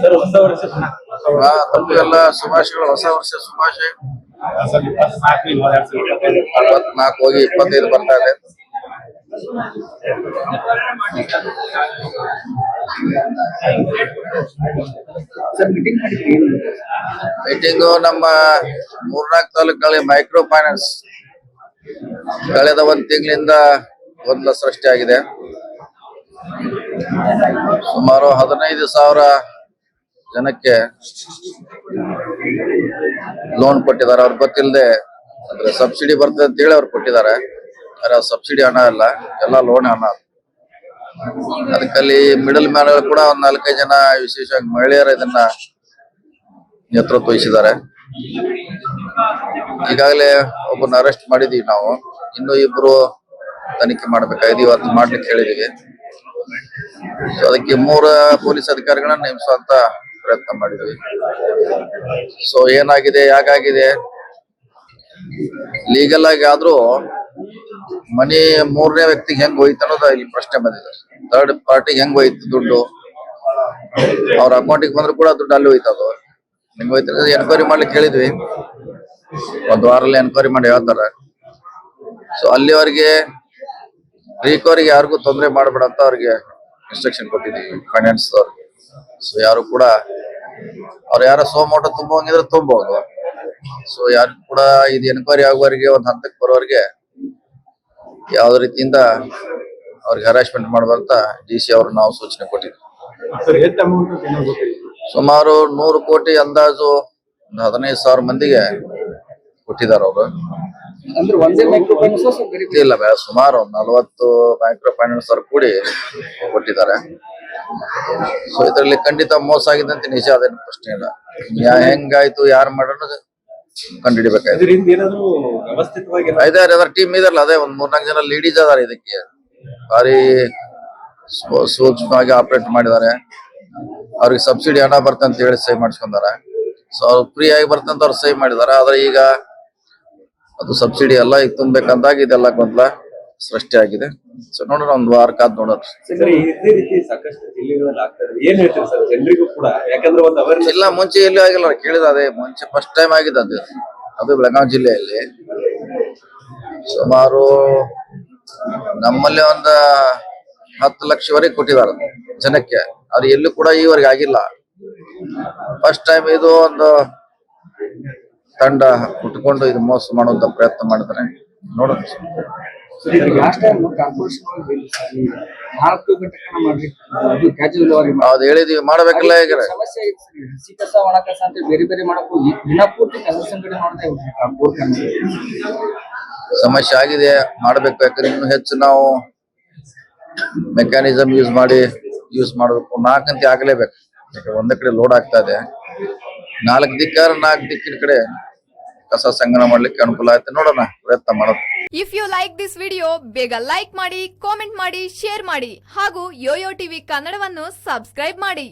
Sir ಹೊಸ ವರ್ಷ ತಮಗೆಲ್ಲ ಶುಭಾಶಯಗಳು. ಹೊಸ ವರ್ಷ ಶುಭಾಶಯ. ಇಪ್ಪತ್ನಾಲ್ಕು ಹೋಗಿ ಇಪ್ಪತ್ತೈದು ಬರ್ತಾ ಇದೆ. ಸರ್ ಮೀಟಿಂಗ್ ಮಾಡಿದ್ರಿ ಏನು ಮೀಟಿಂಗು ನಮ್ಮ ಮೂರ್ನಾಲ್ಕು ತಾಲೂಕಲ್ಲಿ ಮೈಕ್ರೋ ಫೈನಾನ್ಸ್ ಕಳೆದ ಒಂದ್ ತಿಂಗಳಿಂದ ಗೊಂದಲ ಸೃಷ್ಟಿಯಾಗಿದೆ ಸುಮಾರು ಹದಿನೈದು ಸಾವಿರ ಜನಕ್ಕೆ ಲೋನ್ ಕೊಟ್ಟಿದ್ದಾರೆ. ಅವ್ರು ಗೊತ್ತಿಲ್ಲದೆ ಅಂದ್ರೆ ಸಬ್ಸಿಡಿ ಬರ್ತದೆ ಅಂತ ಹೇಳಿ ಅವ್ರು ಕೊಟ್ಟಿದ್ದಾರೆ. ಆದ್ರೆ ಸಬ್ಸಿಡಿ ಹಣ ಅಲ್ಲ, ಎಲ್ಲ ಲೋನ್ ಹಣ ಅದಕ್ಕಲ್ಲಿ ಮಿಡಲ್ ಮ್ಯಾನ್ ಕೂಡ ಒಂದ್ ನಾಲ್ಕೈದು ಜನ ವಿಶೇಷವಾಗಿ ಮಹಿಳೆಯರು ಇದನ್ನ ನೇತೃತ್ವ ವಹಿಸಿದ್ದಾರೆ ಈಗಾಗಲೇ ಒಬ್ಬನ ಅರೆಸ್ಟ್ ಮಾಡಿದೀವಿ ನಾವು. ಇನ್ನು ಇಬ್ರು ತನಿಖೆ ಮಾಡ್ಬೇಕಾಗಿದೆ ಇವತ್ತು ಮಾಡ್ಲಿಕ್ಕೆ ಹೇಳಿದೀವಿ. ಅದಕ್ಕೆ ಮೂರ ಪೊಲೀಸ್ ಅಧಿಕಾರಿಗಳನ್ನ ನೇಮಿಸುವಂತ ಪ್ರಯತ್ನ ಮಾಡಿದ್ವಿ. ಸೊ ಏನಾಗಿದೆ ಯಾಕಾಗಿದೆ ಲೀಗಲ್ ಆಗಿ ಆದ್ರೂ ಮನಿ ಮೂರನೇ ವ್ಯಕ್ತಿಗೆ ಹೆಂಗ್ ಹೋಯ್ತು ಅನ್ನೋದು ಇಲ್ಲಿ ಪ್ರಶ್ನೆ ಬಂದಿದೆ. ಥರ್ಡ್ ಪಾರ್ಟಿಗೆ ಹೆಂಗ್ ಹೋಯ್ತು ದುಡ್ಡು? ಅವ್ರ ಅಕೌಂಟಿಗೆ ಬಂದ್ರು ಕೂಡ ದುಡ್ಡು ಅಲ್ಲಿ ಹೋಯ್ತದ ಅದು. ನಿಮ್ಗೆ ಹೋಯ್ತು ಎನ್ಕ್ವೈರಿ ಮಾಡ್ಲಿಕ್ಕೆ ಹೇಳಿದ್ವಿ. ಒಂದ್ ವಾರಲ್ಲಿ ಎನ್ಕ್ವೈರಿ ಮಾಡಿ ಹೇಳ್ತಾರೆ. ಸೊ ಅಲ್ಲಿವರೆಗೆ ರೀಕವರಿಗೆ ಯಾರಿಗೂ ತೊಂದರೆ ಮಾಡಬೇಡ ಅಂತ ಅವ್ರಿಗೆ ಇನ್ಸ್ಟ್ರಕ್ಷನ್ ಕೊಟ್ಟಿದ್ದೀವಿ ಫೈನಾನ್ಸ್ ಅವ್ರಿಗೆ. ಸೊ ಯಾರು ಕೂಡ ಅವ್ರು ಯಾರ ಸೋಮೋಟ ತುಂಬಂಗಿದ್ರೆ ತುಂಬಬಹುದು ಸೊ ಯಾರು ಕೂಡ ಇದು ಎನ್ಕ್ವೈರಿ ಆಗುವವರೆಗೆ ಒಂದ್ ಹಂತಕ್ಕೆ ಬರೋವರೆಗೆ ಯಾವ ರೀತಿಯಿಂದ ಅವ್ರಿಗೆ ಹರಾಸ್ಮೆಂಟ್ ಮಾಡುವಂತ ಡಿ ಸಿ ಅವರು ನಾವು ಸೂಚನೆ ಕೊಟ್ಟಿದ್ವಿ. ಸರ್ ಎಷ್ಟು ಅಮೌಂಟ್ ಏನೋ ಗೊತ್ತಿಲ್ಲ ಸುಮಾರು ನೂರು ಕೋಟಿ ಅಂದಾಜು ಒಂದು ಹದಿನೈದು ಸಾವಿರ ಮಂದಿಗೆ ಕೊಟ್ಟಿದ್ದಾರೆ ಅವರು. ಅಂದ್ರೆ ಒಂದೇ ಮೈಕ್ರೋ ಫೈನಾನ್ಸ್ ಸರ್ ಬೇರೆ ಬೇರೆ? ಇಲ್ಲ ಸುಮಾರು ಒಂದು ನಲವತ್ತು ಮೈಕ್ರೋ ಫೈನಾನ್ಸ್ ಅವ್ರು ಕೂಡಿ ಕೊಟ್ಟಿದ್ದಾರೆ. ಸೊ ಇದರಲ್ಲಿ ಖಂಡಿತ ಮೋಸ ಆಗಿದೆ ಅಂತ ನಿಜ ಅದೇನು ಪ್ರಶ್ನೆ ಇಲ್ಲ. ಯಾ- ಹೆಂಗಾಯ್ತು ಯಾರು ಮಾಡೋಣ ಕಂಡುಹಿಡಿಬೇಕಾಯ್ತು. ಐದಾರು ಅದರ ಟೀಮ್ ಇದಾರಲ್ಲ ಅದೇ ಒಂದ್ ಮೂರ್ನಾಲ್ಕು ಜನ ಲೀಡೀಸ್ ಅದಾರ ಇದಕ್ಕೆ. ಭಾರಿ ಸೂಕ್ಷ್ಮವಾಗಿ ಆಪರೇಟ್ ಮಾಡಿದ್ದಾರೆ. ಅವ್ರಿಗೆ ಸಬ್ಸಿಡಿ ಹಣ ಬರ್ತಂತ ಹೇಳಿ ಸಹಿ ಮಾಡಿಸ್ಕೊಂಡಾರ. ಸೊ ಅವ್ರು ಫ್ರೀ ಆಗಿ ಬರ್ತಂತ ಅವ್ರು ಸಹಿ ಮಾಡಿದಾರೆ ಆದ್ರೆ ಈಗ ಅದು ಸಬ್ಸಿಡಿ ಎಲ್ಲ ಈಗ ತುಂಬಬೇಕಂದಾಗ ಇದೆಲ್ಲ ಗೊಂದಲ ಸೃಷ್ಟಿಯಾಗಿದೆ. ಸೊ ನೋಡೋಣ ಒಂದ್ ವಾರ ಕಾದ್ ನೋಡೋಣ. ಸರ್ ಇದೇ ರೀತಿ ಸಾಕಷ್ಟು ಜಿಲ್ಲೆಗಳಲ್ಲಿ ಆಗ್ತಾ ಇದೆ ಏನ್ ಹೇಳ್ತೀರಿ ಸರ್? ಜನರಿಗೂ ಕೂಡ ಯಾಕಂದ್ರೆ ಒಂದು ಅವೇರ್ನೆಸ್ ಇಲ್ಲ ಮುಂಚೆ ಎಲ್ಲೂ ಆಗಿಲ್ಲ. ಕೇಳಿದ ಅದೇ ಮುಂಚೆ ಫಸ್ಟ್ ಟೈಮ್ ಆಗಿದೆ ಅದು. ಅದು ಬೆಳಗಾವಿ ಜಿಲ್ಲೆಯಲ್ಲಿ. ಸುಮಾರು ನಮ್ಮಲ್ಲಿ ಒಂದು ಹತ್ತು ಲಕ್ಷವರೆಗೆ ಕೊಟ್ಟಿದ್ದಾರೆ ಜನಕ್ಕೆ. ಅದು ಎಲ್ಲೂ ಕೂಡ ಈವರೆಗೆ ಆಗಿಲ್ಲ. ಫಸ್ಟ್ ಟೈಮ್ ಇದು ಒಂದು ತಂಡ ಕುಟ್ಕೊಂಡು ಇದು ಮೋಸ ಮಾಡುವಂತ ಪ್ರಯತ್ನ ಮಾಡಿದ್ರೆ ನೋಡೋಣ. ಅದು ಹೇಳಿದೀವಿ ಮಾಡ್ಬೇಕಲ್ಲ ಈಗ ಸಮಸ್ಯೆ ಆಗಿತ್ತು ಸರ್. ಹಸಿ ಕಸ ಒಣ ಕಸ ಅಂತ ಬೇರೆ ಬೇರೆ ಮಾಡಕ್ ಹೋಗಿ ದಿನ ಪೂರ್ತಿ ಕೆಲಸ ಸಂಘಟನೆ ಮಾಡ್ತಾ ಇವ್ರಿ ಕಾರ್ಪೊರೇಟ್ ಸಮಸ್ಯೆ ಆಗಿದೆ ಮಾಡ್ಬೇಕು ಯಾಕಂದ್ರೆ ಇನ್ನು ಹೆಚ್ಚು ನಾವು ಮೆಕ್ಯಾನಿಸಮ್ ಯೂಸ್ ಮಾಡಿ ಯೂಸ್ ಮಾಡಬೇಕು. ನಾಲ್ಕಂತೆ ಆಗ್ಲೇಬೇಕು. ಒಂದ್ ಒಂದೇ ಕಡೆ ಲೋಡ್ ಆಗ್ತಾ ಇದೆ. ನಾಲ್ಕು ದಿಕ್ಕಾರ ನಾಲ್ಕು ದಿಕ್ಕಿನ ಕಡೆ ಕಸ ಸಂಗ್ರಹ ಮಾಡ್ಲಿಕ್ಕೆ ಅನುಕೂಲ ಆಯ್ತು. ನೋಡೋಣ, ಪ್ರಯತ್ನ ಮಾಡೋಣ. If you like this video ಬೇಗ ಲೈಕ್ ಮಾಡಿ ಕಾಮೆಂಟ್ ಮಾಡಿ ಶೇರ್ ಮಾಡಿ ಹಾಗೂ ಯೋಯೋ ಟಿವಿ ಕನ್ನಡವನ್ನು ಸಬ್ಸ್ಕ್ರೈಬ್ ಮಾಡಿ.